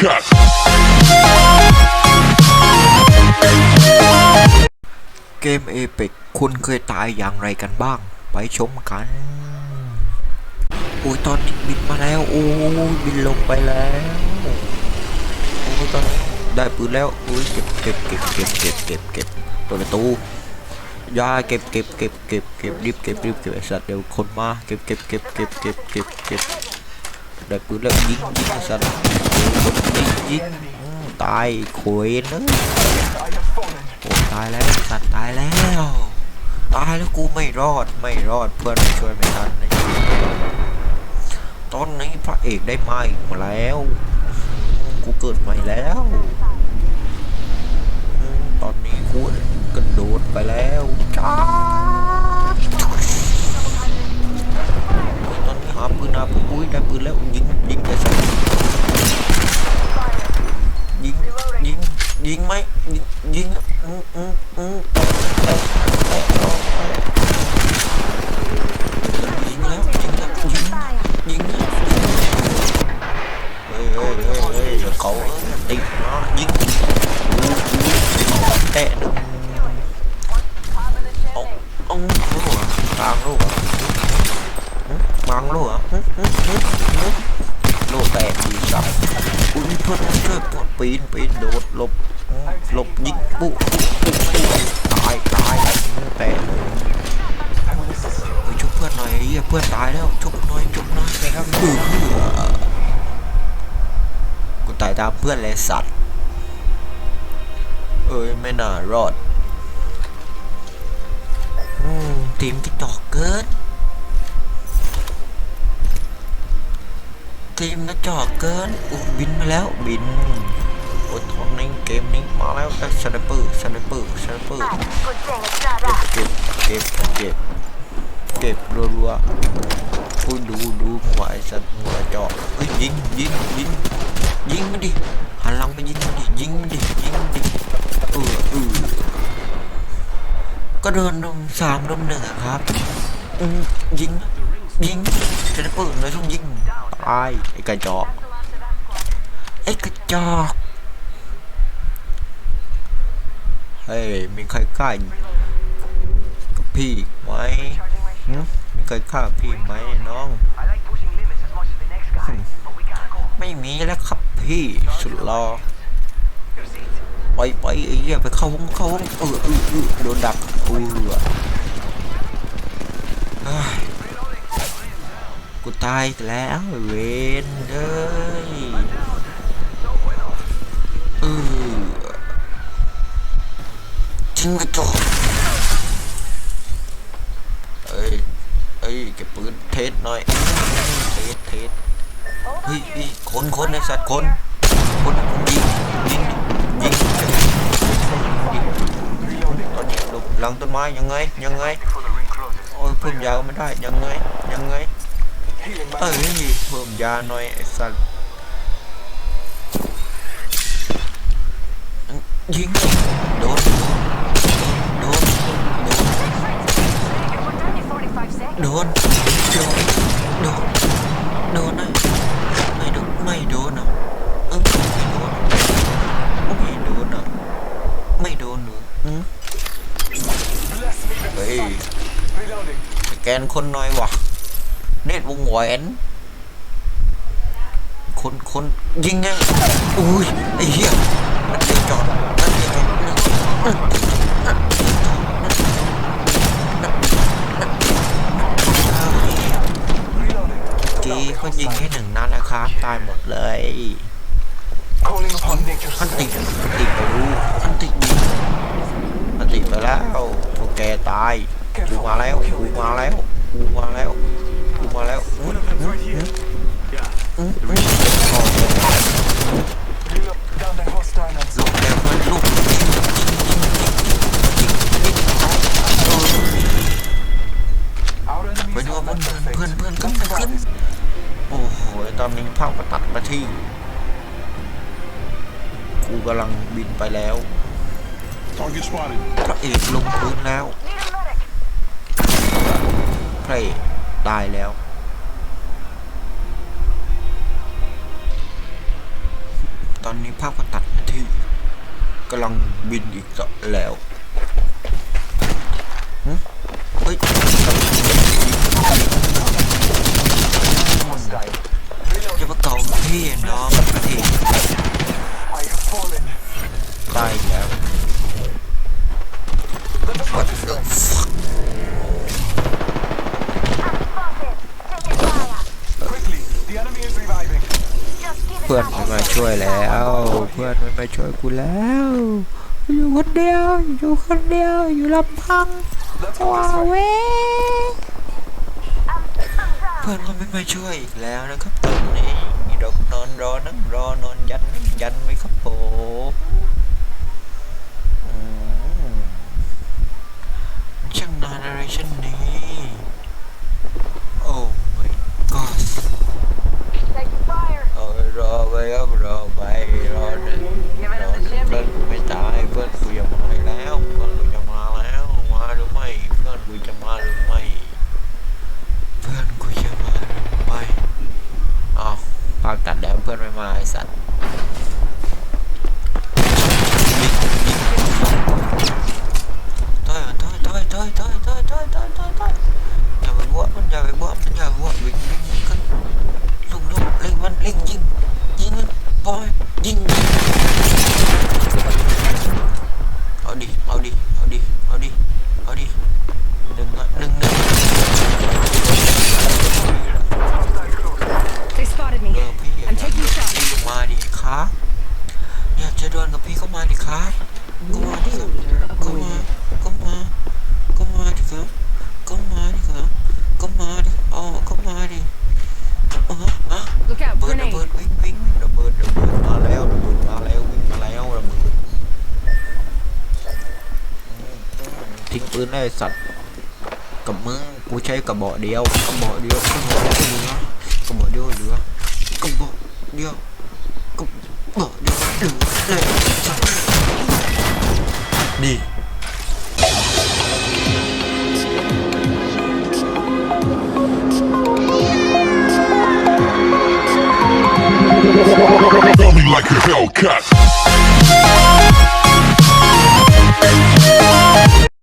cut. เกมเอเปกคุณเคยตายอย่างไรกันบ้าง ไปชมกัน โอ้ยตอนนี้บินมาแล้ว โอ้ยบินลงไปแล้ว โอ้ยตอนนี้ได้ปืนแล้วโอ้ยเก็บเก็บเก็บเก็บเก็บเก็บเก็บเปิดประตูยาเก็บเก็บเก็บเก็บเก็บรีบเก็บรีบเก็บไอสัตว์เดี๋ยวคนมาเก็บเก็บเก็บเก็บเก็บเก็บเก็บ ได้ปืนแล้วยิงยิงสัตว์ยิงยิงตายโขยเนอะโอ้ตายแล้วสัตว์ตายแล้ว ตายแล้วกูไม่รอดไม่รอดเพื่อนไม่ช่วยไม่ทันไอ้ตอนนี้พระเอกได้มาอีกแล้ว กูเกิดใหม่แล้ว งยิงไหมยิงยิงอืมอืมอืมเตะเตะเตะยิงแล้วยิงแล้วยิงยิงเฮ้ยเฮ้ยเฮ้ยเฮ้ยเดี๋ยวเขาติดเนาะยิงเตะหนึ่งเอาเอาลูกเหรอกลางลูกเหรอหึบางลูกเหรอหึหึหึหึลูกแตกดีสัสอุ้ยเพื่อนช่วย ปีนปีนโดดหลบหลบยิงปุ๊บปุ๊บปุ๊ปตายตายแตกเลยชุบเพื่อนหน่อยเหี้ยเพื่อนตายแล้วชุบหน่อยชุบหน่อยนะครับเออกูตายตามเพื่อนเลยสัตว์เอ้ยไม่น่ารอดทีมที่จอกเกินทีมกระจอกเกินอุยบินมาแล้วบิน เกมนี้มาแล้วแต่สไนเปอร์สไนเปอร์สไนเปอร์ Good thing it's not เก็บ us. เก็บเก็บเก็บรัวๆอุ้ยดูดูหัวไอ้สัตว์หัวเจาะเฮ้ยยิงยิงยิงยิงมันดิหันหลังไปยิงมันดิยิงมันดิยิงมันดิเออเออก็เดินลงสามลงหนึ่งอะครับอืมยิงยิงสไนเปอร์เลยต้องยิงตายไอ้กระจอกไอ้กระจอก เฮ้ย มีใครกล้ากับพี่ไหมหึมีใครฆ่าพี่ไหมน้อง ไม่มีแล้วครับพี่สุดรอไปไปไอ้เหี้ยไปเข้าห้องเข้าห้องเออเออเออโดนดักเออเฮ้ยกูตายแล้วเวนเอ้ย คนคนไอ้สัตว์คนคนยิงยิงยิงยิงตอนนี้หลบหลังต้นไม้ยังไงยังไงโอ้ยเพิ่มยาก็ไม่ได้ยังไงยังไงเอ้ยเพิ่มยาหน่อยไอ้สัตว์ยิงโดนโดนโดนโดนโดนโดนโดนโดนนะไม่โดน ไม่โดนอะเออไม่โดน ไม่โดนอะ ไม่โดนหนูอืมเฮ้ยแก นคนน้อยวะเนตวงแหวนคนคนยิงไงอุ้ยไอ้เหี้ยมันเดียวจอดมันเดียวจอดจีเขายิงแค่หนึ่งนัดนะครับ ตายหมดเลย Calling upon nature's อันติดอันติดไปรู้อันติยิงอันติดไปแล้วพวกแกตาย กูมาแล้วกูมาแล้วกูมาแล้วกูมาแล้วอื้ออื้ออื้ออื้ออื้ออ๋อ down the hostile and ลูกแกมันลูกยิงยิงยิงยิงยิงยิงเออ our ไปดูเพื่อนเพื่อนเพื่อนเพื่อนขึ้นโอ้โหตอนนี้ภาพก็ตัดมาที่กูกำลังบินไปแล้วพระเอกลงพื้นแล้ว พรตายแล้ว ตอนนี้ภาพก็ตัดที่กำลังบินอีกแล้วหึเฮ้ย Hostile. จะเก่าพี่น้อง พื่อน back. ไม่มาช่วยแล้ว เพื่อนไม่มาช่วยกูแล้ว อยู่คนเดียว อยู่คนเดียว อยู่ลำพัง Let's go ว้า this เว way. I'm, I'm down. เพื่อนก็ไม่มาช่วยอีกแล้วนะครับตอนนี้ดอกนอนรอนั่งรอนอนยันนั่งยันไว้ครับผมอืมช่างนานอะไรเช่นนี้ โอ้ my god Taking fire. เอารอไว้ครับรอไปรอหนึ่งรอหนึ่งเพื่อนกูไม่ตายเพื่อนกูจะมาแล้วเพื่อนกูจะมาแล้วมาหรือไม่เพื่อนกูจะมาหรือไม่เพื่อนกูจะมาหรือไม่อ้าว ภาคตัดแล้วเพื่อนไม่มาไอสัตว์ถอยถอยถอยถอยถอยถอยถอยถอยถอยถอยอย่าไปบวชมันอย่าไปบวชมันอย่าไปบวชวิ่งวิ่งวิ่งขึ้น ลุกลุกเล่งมันเล่งยิงยิงมันปล่อยยิงยิงเอาดิเอาดิเอาดิเอาดิเอาดิหนึ่งอะหนึ่งหนึ่ง They spotted เอ me. อพี่อยาก I'm taking โดน shots. พี่ก็มาดิครับอยากจะโดนกับพี่ก็มาดิครับก็มาดิครับก็มาก็มาก็มาดิครับก็มาดิครับก็มาดิอ๋อก็มาดิเอออะ Look out, ระเบิดระ grenade. เบิดวิ่งวิ่งระเบิดระเบิดมาแล้วระเบิดมาแล้ววิ่งมาแล้วระเบิดทิ้งปื นได้ไอ้สัตว์กับมึงกูใช้กระบอกเดียวกระบอกเดียวกระบอกเดียวเหลือกระบอกเดียวเหลือกระบอกเดียวกระบอกเดียวเหลือเลยสัตว์นี่ Tell me like a Hellcat.